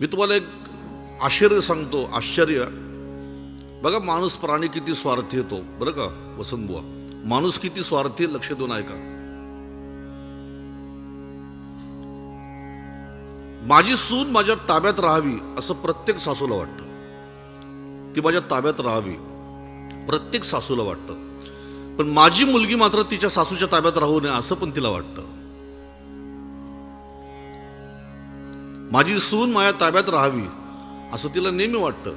मी तुम्हाला एक आश्चर्य सांगतो आश्चर्य. बघा माणूस प्राणी किती स्वार्थी येतो बरं का वसंत बुवा? माणूस किती स्वार्थी आहे, लक्ष देऊन ऐका. माझी सून माझ्या ताब्यात राहावी असं प्रत्येक सासूला वाटतं. ती माझ्या ताब्यात राहावी प्रत्येक सासूला वाटतं. पण माझी मुलगी मात्र तिच्या सासूच्या ताब्यात राहू नये असं पण तिला वाटतं. माझी सून माझ्या ताब्यात राहावी असं तिला नेहमी वाटतं.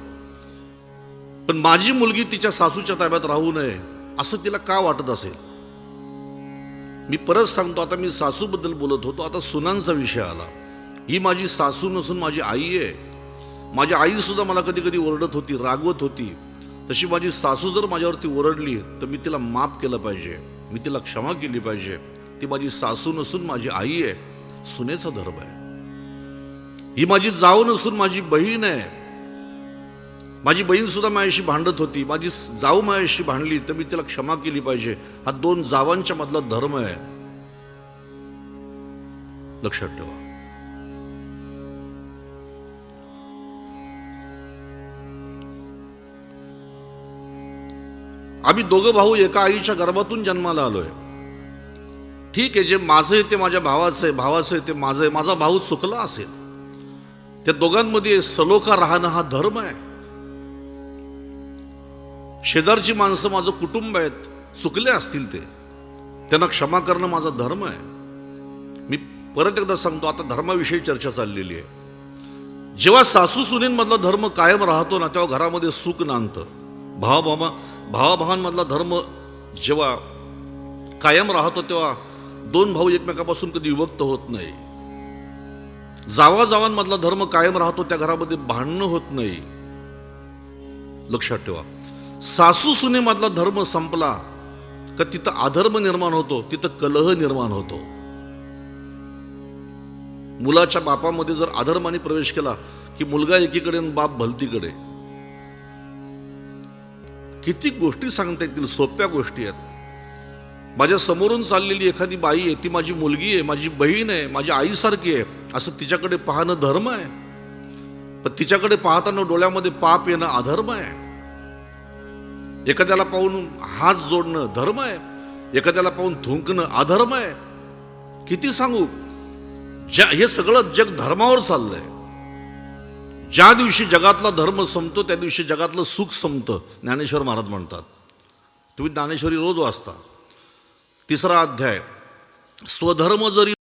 पण माझी मुलगी तिच्या सासूच्या ताब्यात राहू नये असं तिला का वाटत असेल? मी परत सांगतो आता मी सासूबद्दल बोलत होतो आता सुनांचा विषय आला. ही माझी सासू नसून माझी आई आहे. माझी आई सुद्धा मला कधी कधी ओरडत होती रागवत होती. तशी माझी सासू जर माझ्यावरती ओरडली तर मी तिला माफ केलं पाहिजे. मी तिला क्षमा केली पाहिजे. ती माझी सासू नसून माझी आई आहे. सुनेचा धर्म आहे. ही माझी जाऊ नसून माझी बहीण आहे. माझी बहीण सुद्धा माझ्याशी भांडत होती. माझी जाऊ माझ्याशी भांडली तर मी तिला क्षमा केली पाहिजे. हा दोन जावांच्या मधला धर्म आहे. लक्षात ठेवा. आम्ही दोघं भाऊ एका आईच्या गर्भातून जन्माला आलोय. ठीक आहे जे माझं आहे ते माझ्या भावाचं आहे. भावाचं आहे ते माझं आहे. माझा भाऊ चुकला असेल. त्या दोघांमध्ये सलोखा राहणं हा धर्म आहे. शेजारची माणसं माझं कुटुंब आहेत चुकले असतील ते त्यांना क्षमा करणं माझा धर्म आहे. मी परत एकदा सांगतो आता धर्माविषयी चर्चा चाललेली आहे. जेव्हा सासू सुनींमधला धर्म कायम राहतो ना तेव्हा घरामध्ये सुख नांदतं. भावाभावा भावाभावांमधला धर्म जेव्हा कायम राहतो तेव्हा दोन भाऊ एकमेकापासून कधी विभक्त होत नाही. जावाजावांमधला धर्म कायम राहतो त्या घरामध्ये भांडणं होत नाही. लक्षात ठेवा. सासू सुनेमधला धर्म संपला का तिथं अधर्म निर्माण होतो तिथं कलह निर्माण होतो. मुलाच्या बापामध्ये जर अधर्माने प्रवेश केला की मुलगा एकीकडे आणि बाप भलतीकडे. किती गोष्टी सांगता येतील सोप्या गोष्टी आहेत. माझ्या समोरून चाललेली एखादी बाई आहे ती माझी मुलगी आहे माझी बहीण आहे माझी आईसारखी आहे असं तिच्याकडे पाहणं धर्म आहे. पण तिच्याकडे पाहताना डोळ्यामध्ये पाप येणं अधर्म आहे. एखाद्याला पाहून हात जोडणं धर्म आहे. एखाद्याला पाहून थुंकणं अधर्म आहे. किती सांगू? ज्या हे सगळं जग धर्मावर चाललंय. ज्या दिवशी जगातला धर्म संपतो त्या दिवशी जगातलं सुख संपतं ज्ञानेश्वर महाराज म्हणतात. तुम्ही ज्ञानेश्वरी रोज वाचता. तिसरा अध्याय. स्वधर्म जरी